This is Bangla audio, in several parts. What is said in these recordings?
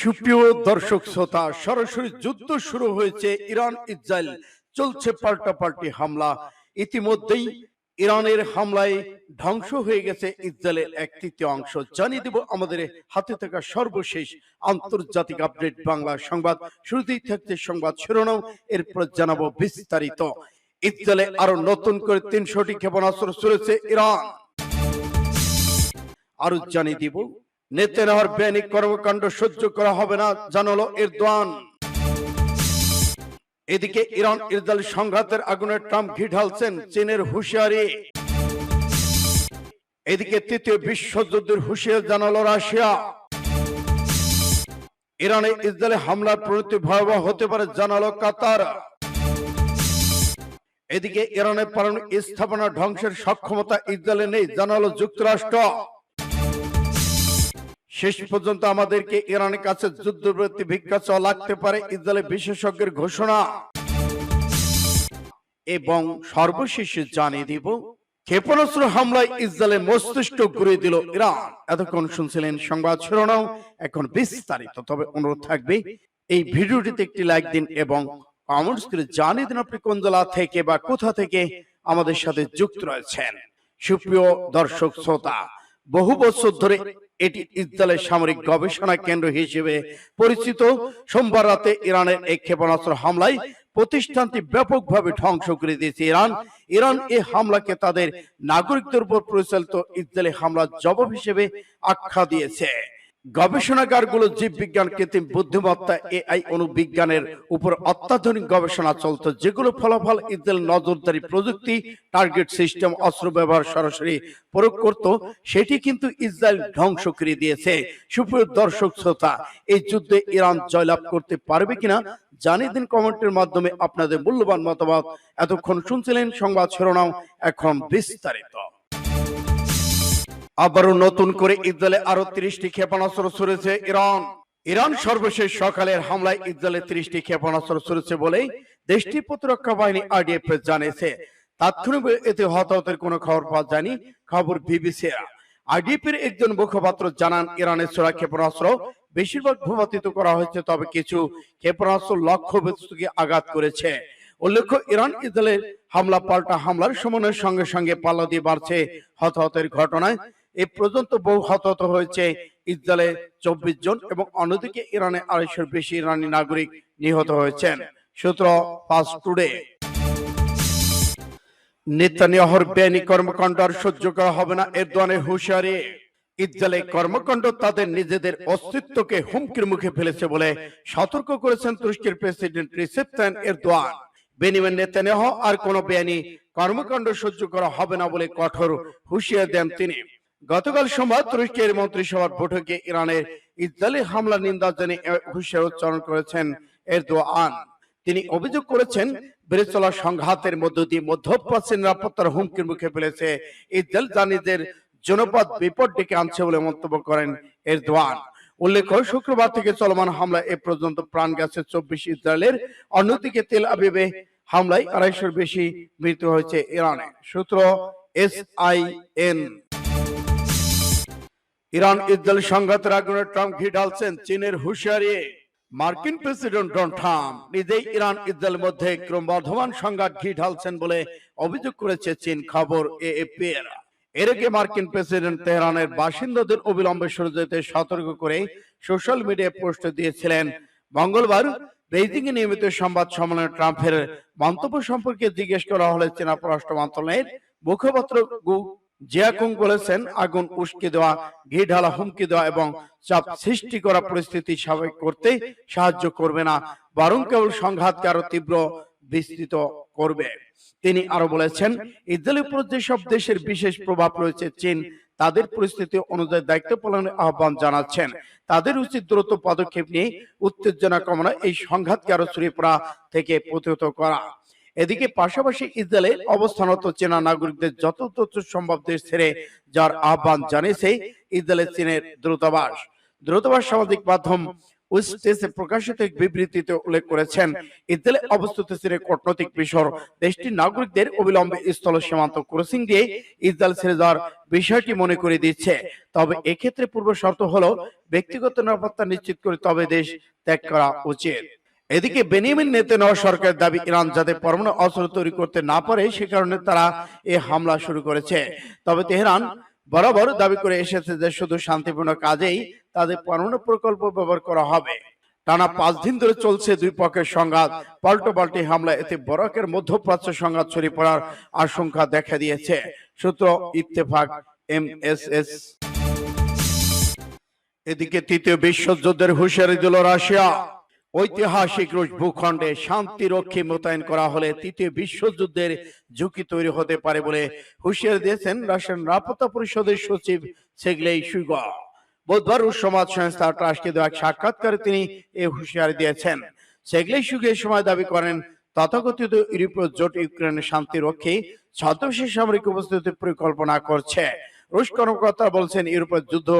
সুপ্রিয় দর্শক শ্রোতা, সরাসরি যুদ্ধ শুরু হয়েছে ইরান ইসরায়েল। চলছে পাল্টাপাল্টি হামলা। ইতিমধ্যেই ইরানের হামলায় ধ্বংস হয়ে গেছে ইসরায়েলের এক তৃতীয় অংশ। জানিয়ে দেব আমাদের হাতে থাকা সর্বশেষ আন্তর্জাতিক আপডেট বাংলা সংবাদ। শুরুতেই থাকছে সংবাদ শিরোনাম, এরপর জানাব বিস্তারিত। ইসরায়েলে আরও নতুন করে তিনশোটি ক্ষেপণাস্ত্র চলেছে ইরান। আরও জানিয়ে দিব নেতেনার বেআইনি কর্মকাণ্ড সহ্য করা হবে না, জানালো এরদোয়ান এদিকে ইরান ইসরায়েল সংঘাতের আগুনে ট্রাম্প ঘি ঢালছেন চীনের হুঁশিয়ারি। এদিকে তৃতীয় বিশ্বযুদ্ধের হুঁশিয়ার জানালো রাশিয়া। ইরানে ইসরায়েলে হামলার প্রণতি ভয়াবহ হতে পারে, জানালো কাতার। এদিকে ইরানের পারমাণবিক স্থাপনা ধ্বংসের সক্ষমতা ইসরায়েলে নেই, জানালো যুক্তরাষ্ট্র। শেষ পর্যন্ত আমাদেরকে ইরানের কাছে যুদ্ধবৃত্তি ভিক্ষা চাওয়া লাগতে পারে, ইসরায়েলের বিশেষজ্ঞের ঘোষণা। এবং সর্বশেষে জানিয়ে দিব, ক্ষেপণাস্ত্র হামলায় ইসরায়েলের মস্তিষ্ক ঘুরিয়ে দিল ইরান। এতক্ষণ শুনছিলেন সংবাদ শিরোনাম, এখন বিস্তারিত। তবে অনুরোধ থাকবে, এই ভিডিওটিতে একটি লাইক দিন এবং কমেন্টস করে জানিয়ে দিন আপনি কোন জেলা থেকে বা কোথা থেকে আমাদের সাথে যুক্ত রয়েছেন। সুপ্রিয় দর্শক, শ্রোতা বহু বছর ধরে এটি ইসরায়েলের সামরিক গবেষণা কেন্দ্র হিসেবে পরিচিত। সোমবার রাতে ইরানের এক ক্ষেপণাস্ত্র হামলায় প্রতিষ্ঠানটি ব্যাপকভাবে ধ্বংস করে দিয়েছে ইরান। ইরান এই হামলাকে তাদের নাগরিকদের উপর পরিচালিত ইসরায়েলি হামলার জবাব হিসেবে আখ্যা দিয়েছে। গবেষণাগারগুলো জীববিজ্ঞান, কৃত্রিম বুদ্ধিমত্তা, এআই অনুবিজ্ঞানের উপর অত্যাধুনিক গবেষণা চলত যেগুলো ফলাফল ইসরায়েল নজরদারি প্রযুক্তি, টার্গেট সিস্টেম, অস্ত্র ব্যবহার সরাসরি প্রয়োগ করত, সেটি কিন্তু ইসরায়েল ধ্বংস করে দিয়েছে। সুপ্রিয় দর্শক, শ্রোতা, এই যুদ্ধে ইরান জয়লাভ করতে পারবে কিনা জানিয়ে দিন কমেন্টের মাধ্যমে আপনাদের মূল্যবান মতামত। এতক্ষণ শুনছিলেন সংবাদ শিরোনাম, এখন বিস্তারিত। আবারও নতুন করে ইসরায়েলে আরও ত্রিশটি ক্ষেপণাস্ত্র ছুড়েছে ইরান। ইরান সর্বশেষ সকালের হামলায় ইসরায়েলে ত্রিশটি ক্ষেপণাস্ত্র ছুড়েছে বলে দেশটির প্রতিরক্ষা বাহিনী আরডিএফ জানিয়েছে। তাৎক্ষণিক এতে হতাহতের কোনো খবর পাওয়া যায়নি খবর বিবিসি একজন মুখপাত্র জানান ইরানের ক্ষেপণাস্ত্র বেশিরভাগ ভূপাতিত করা হয়েছে, তবে কিছু ক্ষেপণাস্ত্র লক্ষ্য বস্তুকে আঘাত করেছে। উল্লেখ্য, ইরান ইসরায়েলের হামলা পাল্টা হামলার সমন্বয়ের সঙ্গে সঙ্গে পাল্লা দিয়ে বাড়ছে হতাহতের ঘটনায়। এ পর্যন্ত বহু হতাহত হয়েছে ইসরায়েলে চব্বিশ জন এবং অন্যদিকে ইরানে আড়াইশোর বেশি ইরানি নাগরিক নিহত হয়েছেন। সূত্র ফাস্ট টুডে নেতানিয়াহর বেআইনি কর্মকাণ্ড আর সহ্য করা হবে না এরদোয়ানের হুঁশিয়ারি। ইসরায়েলের কর্মকাণ্ড তাদের নিজেদের অস্তিত্বকে হুমকির মুখে ফেলেছে বলে সতর্ক করেছেন তুরস্কের president Recep Tayyip Erdogan. Benjamin Netanyahu আর কোনো বেআইনি কর্মকাণ্ড সহ্য করা হবে না বলে কঠোর হুঁশিয়ার দেন তিনি। গতকাল সোমবার তুরস্কের মন্ত্রিসভার বৈঠকে ইরানের ইসরায়েলি হামলা নিন্দা জানিয়ে হুঁশিয়ার উচ্চারণ করেছেন এরদোয়ান। তিনি অভিযোগ করেছেন বেড়ে সংঘাতের মধ্য দিয়ে মধ্যপ্রাচ্যের নিরাপত্তার হুমকির মুখে ফেলেছে। ইসরায়েল জানিদের জনপদ বিপদ ডেকে আনছে বলে মন্তব্য করেন এরদোয়ান। উল্লেখ্য, শুক্রবার থেকে চলমান হামলা এ পর্যন্ত প্রাণ গেছে চব্বিশ ইসরায়েলের। অন্যদিকে তেল আবিবে হামলায় আড়াইশোর বেশি মৃত্যু হয়েছে ইরানে। সূত্র S I N. Iran Israel সংঘাতের আগুনে ট্রাম্প ঘি ঢালছেন চীনের হুঁশিয়ারি। মার্কিন প্রেসিডেন্ট ডোনাল্ড ট্রাম্প নিজেই ইরান ইসরায়েলের মধ্যে ক্রমবর্ধমান সংঘাত ঘি ঢালছেন বলে অভিযোগ করেছে চীন, খবর এএপি এর। এর আগে মার্কিন প্রেসিডেন্ট তেহরানের বাসিন্দাদের অবিলম্বে সরে যেতে সতর্ক করে সোশ্যাল মিডিয়ায় পোস্ট দিয়েছিলেন। মঙ্গলবার বেইজিং এ নিয়মিত সংবাদ সম্মেলনে ট্রাম্পের মন্তব্য সম্পর্কে জিজ্ঞেস করা হলে চীনা পররাষ্ট্র মন্ত্রণালয়ের মুখপাত্র গু জিয়াকুং বলেছেন, আগুন উস্কে দেওয়া ঘি ঢালা হুমকি দেওয়া এবং চাপ সৃষ্টি করা পরিস্থিতি স্বাভাবিক করতে সাহায্য করবে না। বরং কেবল সংঘাতকে আরও তীব্র বিস্তৃত করবে। তিনি আরও বলেছেন, ইসরায়েলের উপর যেসব দেশের বিশেষ প্রভাব রয়েছে, চীন তাদের পরিস্থিতি অনুযায়ী দায়িত্ব পালনের আহ্বান জানাচ্ছেন। তাদের উচিত দ্রুত পদক্ষেপ নিয়ে উত্তেজনা কমানো, এই সংঘাতকে আরও ছড়িয়ে পড়া থেকে প্রতিহত করা। এদিকে পাশাপাশি ইসরায়েলে অবস্থানরত চীনা নাগরিকদের যত তথ্য সম্ভব দেশ ছেড়ে যার আহ্বান জানিয়েছে ইসরায়েলের চীনের দ্রুতাবাস দ্রুতাবাস সামাজিক মাধ্যম প্রকাশিত এক বিবৃতিতে উল্লেখ করেছেন, ইসরায়েলে অবস্থিত কূটনৈতিক দেশটির নাগরিকদের অবিলম্বে স্থল সীমান্ত ক্রসিং দিয়ে ইসরায়েল ছেড়ে যাওয়ার বিষয়টি মনে করে দিচ্ছে। তবে এক্ষেত্রে পূর্ব শর্ত হলো ব্যক্তিগত নিরাপত্তা নিশ্চিত করে তবে দেশ ত্যাগ করা উচিত। এদিকে বেনিয়ামিন নেতানিয়াহু সরকারের দাবি ইরান যাতে পরমাণু অস্ত্র তৈরি করতে না পারে সে কারণে তারা এই হামলা শুরু করেছে। তবে তেহরান বরাবর দাবি করে এসেছে যে শুধু শান্তিপূর্ণ কাজেই তাদের পরমাণু প্রকল্প ব্যবহার করা হবে। টানা পাঁচ দিন ধরে চলছে দুই পক্ষের সংঘাত। পাল্টো পাল্টি হামলা এতে বরাকের মধ্যপ্রাচ্য সংঘাত ছড়িয়ে পড়ার আশঙ্কা দেখা দিয়েছে। সূত্র ইত্তেফাক এম এস এস এদিকে তৃতীয় বিশ্বযুদ্ধের হুঁশিয়ারি দিল রাশিয়া ঐতিহাসিক রুশ ভূখণ্ডে শান্তি রক্ষী মোতায়েন করা হলে তৃতীয় বিশ্বযুদ্ধের ঝুঁকি তৈরি হতে পারে বলে হুঁশিয়ারি দিয়েছেন রাশিয়ার নিরাপত্তা পরিষদের সচিব সেগলেই সুইগা। বুধবার রুশ সমাজ সংস্থা ট্রাস্টকে দেওয়া এক সাক্ষাৎকারে তিনি এই হুঁশিয়ারি দিয়েছেন। সেগলেই সুগে সময় দাবি করেন, তথাকথিত ইউরোপীয় জোট ইউক্রেনের শান্তি রক্ষী ছদ্মবেশী সামরিক উপস্থিতির পরিকল্পনা করছে। রুশ কর্মকর্তা বলছেন ইউরোপের যুদ্ধ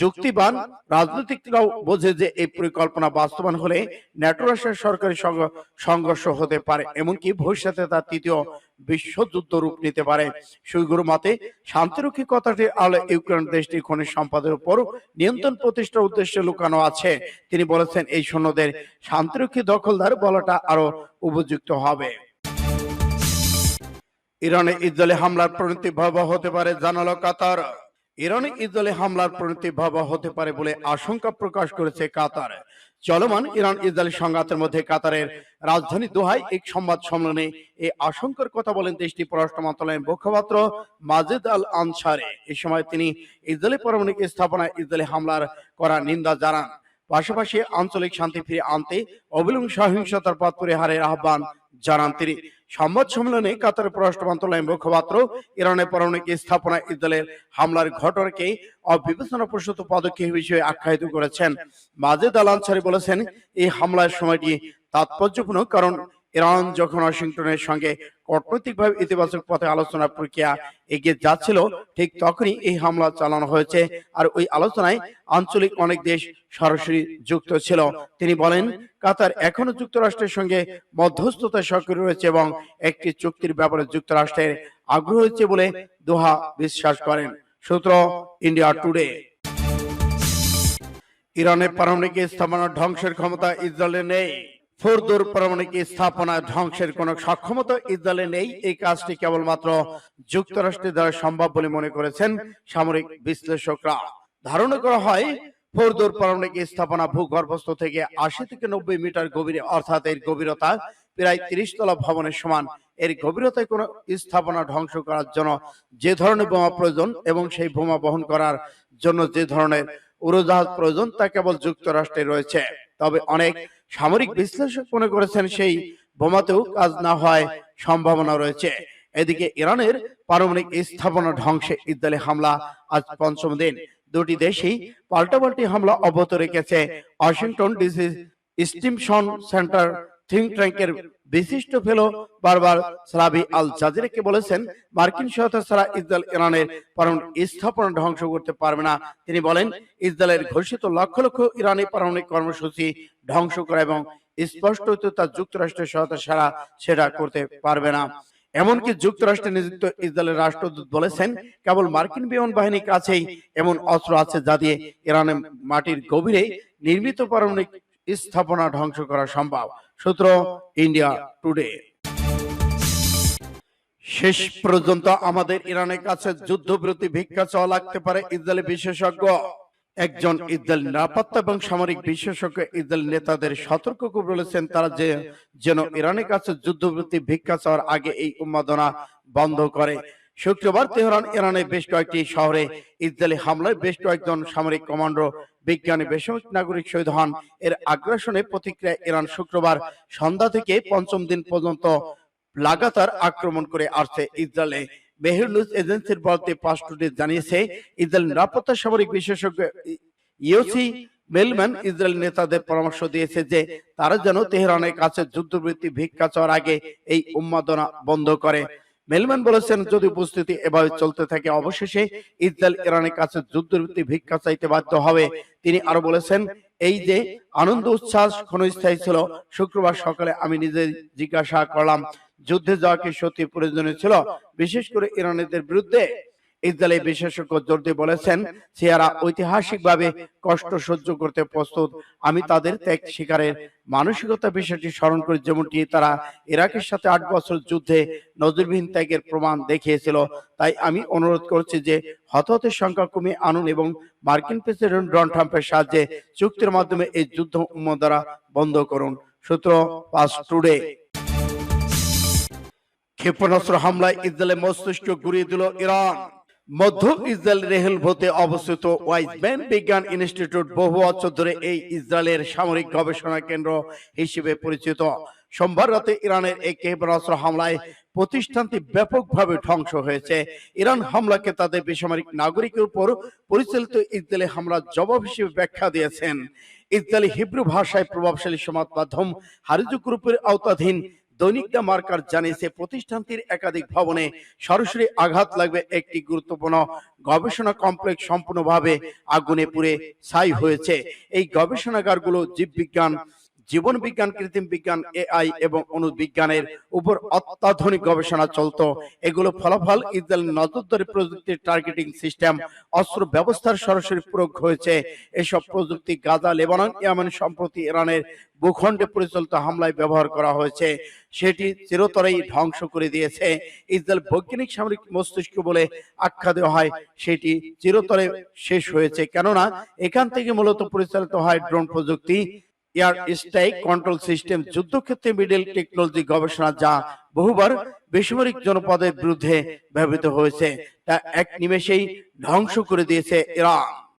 যুক্তিবান। রাজনৈতিকরাও বোঝে যে এই পরিকল্পনা বাস্তবায়ন হলে ন্যাটো রাশিয়ার সরকারি সংঘর্ষ হতে পারে, এমনকি ভবিষ্যতে তার তৃতীয় বিশ্বযুদ্ধ রূপ নিতে পারে। সুইগুরু মতে, শান্তিরক্ষী কথাটির আলো ইউক্রেন দেশটির খনিজ সম্পদের উপর নিয়ন্ত্রণ প্রতিষ্ঠার উদ্দেশ্যে লুকানো আছে। তিনি বলেছেন, এই সৈন্যদের শান্তিরক্ষী দখলদার বলাটা আরও উপযুক্ত হবে। ইরানে ইসরায়েলি হামলার পরিণতি ভয়াবহ হতে পারে, জানালো কাতার। ইরানে ইসরায়েলি হামলার পরিণতি ভয়াবহ হতে পারে বলে আশঙ্কা প্রকাশ করেছে কাতার। চলমান ইরান ইসরায়েলি সংঘাতের মধ্যে কাতারের রাজধানী দোহায় এক সংবাদ সম্মেলনে এই আশঙ্কার কথা বলেন দেশটির পররাষ্ট্র মন্ত্রণালয়ের মুখপাত্র মাজেদ আল আনসারে। এই সময় তিনি ইসরায়েলি পারমাণবিক স্থাপনায় ইসরায়েলি হামলার করা নিন্দা জানান। পাশাপাশি আঞ্চলিক শান্তি ফিরে আনতে অবিলম্ব সহিংসতার পথ পরিহারের আহ্বান জানান তিনি। সংবাদ সম্মেলনে কাতার পররাষ্ট্র মন্ত্রণালয়ের মুখপাত্র ইরানের পারমাণবিক স্থাপনা ইসরায়েলের হামলার ঘটনাকে অবিবেচনা প্রসূত পদক্ষেপ হিসেবে আখ্যায়িত করেছেন। মাজেদ আল আনসারি বলেছেন, এই হামলার সময়টি তাৎপর্যপূর্ণ কারণ ইরান যখন ওয়াশিংটনের সঙ্গে কূটনৈতিকভাবে ইতিবাচক পথে আলোচনা প্রক্রিয়া এগিয়ে যাচ্ছিল, ঠিক তখনই এই হামলা চালানো হয়েছে। আর ওই আলোচনায় আঞ্চলিক অনেক দেশ সরাসরি যুক্ত ছিল। তিনি বলেন, কাতার এখনও যুক্তরাষ্ট্রের সঙ্গে মধ্যস্থতা সক্রিয় রয়েছে এবং একটি চুক্তির ব্যাপারে যুক্তরাষ্ট্রের আগ্রহ হয়েছে বলে দোহা বিশ্বাস করেন। সূত্র ইন্ডিয়া টুডে। ইরানের পারমাণবিক স্থাপনা ধ্বংসের ক্ষমতা ইসরায়েলে নেই। ফোরদুর পারমাণবিক স্থাপনা ধ্বংসের কোন সক্ষমতা ইসরায়েলে নেই। এই কাজটি কেবলমাত্র যুক্তরাষ্ট্রের দ্বারা সম্ভব বলে মনে করেছেন সামরিক বিশ্লেষকরা। ধারণা করা হয় ফোরদুর পারমাণবিক স্থাপনা ভূগর্ভস্থ থেকে আশি থেকে নব্বই মিটার গভীরে, অর্থাৎ এর গভীরতা প্রায় তিরিশ তলা ভবনের সমান। এর গভীরতায় কোন স্থাপনা ধ্বংস করার জন্য যে ধরনের বোমা প্রয়োজন এবং সেই বোমা বহন করার জন্য যে ধরনের উড়োজাহাজ প্রয়োজন, তা কেবল যুক্তরাষ্ট্রে রয়েছে। তবে অনেক সামরিক বিশ্লেষক মনে করেছেন সেই বোমাতেও কাজ না হয় সম্ভাবনা রয়েছে। এদিকে ইরানের পারমাণবিক স্থাপনা ধ্বংসে ইসরায়েলি হামলা আজ পঞ্চম দিন। দুটি দেশই পাল্টাপাল্টি হামলা অব্যাহত রেখেছে Washington DC Stimson Center think ট্যাঙ্কের বিশিষ্ট ফেলো বারবার সালাবি আল জাজিরাকে বলেছেন, মার্কিন সহায়তা ছাড়া ইসরায়েল ইরানের পারমাণবিক স্থাপনা ধ্বংস করতে পারবে না। তিনি বলেন, ইসরায়েলের ঘোষিত লক্ষ লক্ষ ইরানি পারমাণবিক কর্মসূচি ধ্বংস করা এবং স্পষ্ট তা যুক্তরাষ্ট্রের সহায়তা ছাড়া সেটা করতে পারবে না। এমনকি যুক্তরাষ্ট্রে নিযুক্ত ইসরায়েলের রাষ্ট্রদূত বলেছেন, কেবল মার্কিন বিমান বাহিনীর কাছেই এমন অস্ত্র আছে যা দিয়ে ইরানের মাটির গভীরে নির্মিত পারমাণবিক স্থাপনা ধ্বংস করা সম্ভব। সূত্র ইন্ডিয়া টুডে। শেষ পর্যন্ত আমাদের ইরানের কাছে যুদ্ধবিরতি ভিক্ষা চাওয়া লাগতে পারে ইসরায়েলি বিশেষজ্ঞ। একজন ইসরায়েল নিরাপত্তা এবং সামরিক বিশেষজ্ঞ ইসরায়েল নেতাদের সতর্ক করে বলেছেন তারা যে, যেন ইরানের কাছে যুদ্ধবিরতি ভিক্ষা চাওয়ার আগে এই উন্মাদনা বন্ধ করে। শুক্রবার তেহরান, ইরানের বেশ কয়েকটি শহরে ইসরায়েলি হামলায় বেশ কয়েকজন সামরিক কমান্ডো বিজ্ঞানী বেসামরিক নাগরিক শহীদ হন। এর আগ্রাসনে প্রতিক্রিয়া ইরান শুক্রবার সন্ধ্যা থেকে পঞ্চম দিন পর্যন্ত লাগাতার আক্রমণ করে আসছে ইসরায়েলে। মেহের নিউজ এজেন্সির বলতে পাঁচটি জানিয়েছে, ইসরায়েল নিরাপত্তা সামরিক বিশেষজ্ঞ ইউসি মেলম্যান ইসরায়েল নেতাদের পরামর্শ দিয়েছে যে, তারা যেন তেহরানের কাছে যুদ্ধবৃত্তি ভিক্ষা চাওয়ার আগে এই উন্মাদনা বন্ধ করে। মেলম্যান বলেছেন, যদি উপস্থিতি এভাবে চলতে থাকে, অবশেষে ইসরায়েল ইরানের কাছে যুদ্ধবৃত্তি ভিক্ষা চাইতে বাধ্য হবে। তিনি আরও বলেছেন, এই যে আনন্দ, উচ্ছ্বাস ক্ষণস্থায়ী ছিল, শুক্রবার সকালে আমি নিজে জিজ্ঞাসা করলাম, যুদ্ধে যাওয়া কি সত্যি প্রয়োজনীয় ছিল? বিশেষ করে ইরানিদের বিরুদ্ধে ইসরায়েলি বিশেষজ্ঞ জোর দিয়ে বলেছেন সিয়ারা ঐতিহাসিকভাবে কষ্ট সহ্য করতে প্রস্তুত। আমি তাদের ত্যাগ শিকারের মানসিকতা বিষয়টি স্মরণ করি যেমনটি তারা ইরাকের সাথে আট বছর যুদ্ধে নজরবিহীন ত্যাগের প্রমাণ দেখিয়েছিল। তাই আমি অনুরোধ করছি যে হতাহতের সংখ্যা কমিয়ে আনুন এবং মার্কিন প্রেসিডেন্ট ডোনাল্ড ট্রাম্পের সাহায্যে চুক্তির মাধ্যমে এই যুদ্ধ দ্বারা বন্ধ করুন সূত্র পাস টুডে ক্ষেপণাস্ত্র হামলায় ইসরায়েলের মস্তিষ্ক ঘুরিয়ে দিল ইরান মধ্য ইসরায়েল রেহেলভোতে অবস্থিত ওয়াইজম্যান বিজ্ঞান ইনস্টিটিউট বহু বছর ধরে এই ইসরায়েলের সামরিক গবেষণা কেন্দ্র হিসেবে পরিচিত। সোমবার রাতে ইরানের এই ক্ষেপণাস্ত্র হামলায় প্রতিষ্ঠানটি ব্যাপকভাবে ধ্বংস হয়েছে। ইরান হামলাকে তাদের বেসামরিক নাগরিকের উপর পরিচালিত ইসরায়েলি হামলার জবাব হিসেবে ব্যাখ্যা দিয়েছেন। ইসরায়েলি হিব্রু ভাষায় প্রভাবশালী সমাজ মাধ্যম হারিজু গ্রুপের আওতাধীন দৈনিক দ্য মার্কার জানিয়েছে, প্রতিষ্ঠানটির একাধিক ভবনে সরাসরি আঘাত লাগবে একটি গুরুত্বপূর্ণ গবেষণা কমপ্লেক্স সম্পূর্ণভাবে আগুনে পুড়ে ছাই হয়েছে। এই গবেষণাগারগুলো জীববিজ্ঞান জীবন বিজ্ঞান, কৃত্রিম বিজ্ঞান এআই এবং অনুবিজ্ঞানের উপর অত্যাধুনিক গবেষণা চলতো। এগুলো ফলাফল ইসরায়েল নজরদারি প্রযুক্তির টার্গেটিং সিস্টেম অস্ত্র ব্যবস্থার সরাসরি প্রয়োগ হয়েছে। এসব প্রযুক্তি গাজা, লেবানন, ইয়ামেন সম্প্রতি ইরানের ভূখণ্ডে পরিচালিত হামলায় ব্যবহার করা হয়েছে। সেটি চিরতরেই ধ্বংস করে দিয়েছে। ইসরায়েল বৈজ্ঞানিক সামরিক মস্তিষ্ক বলে আখ্যা দেওয়া হয়, সেটি চিরতরে শেষ হয়েছে। কেননা, এখান থেকে মূলত পরিচালিত হয় ড্রোন প্রযুক্তি। এয়ার স্ট্রাইক কন্ট্রোল সিস্টেম যুদ্ধক্ষেত্রে মিডল টেকনোলজি গবেষণা যা বহুবার বেসামরিক জনপদের বিরুদ্ধে ব্যবহৃত হয়েছে। তা এক নিমেষেই ধ্বংস করে দিয়েছে ইরান।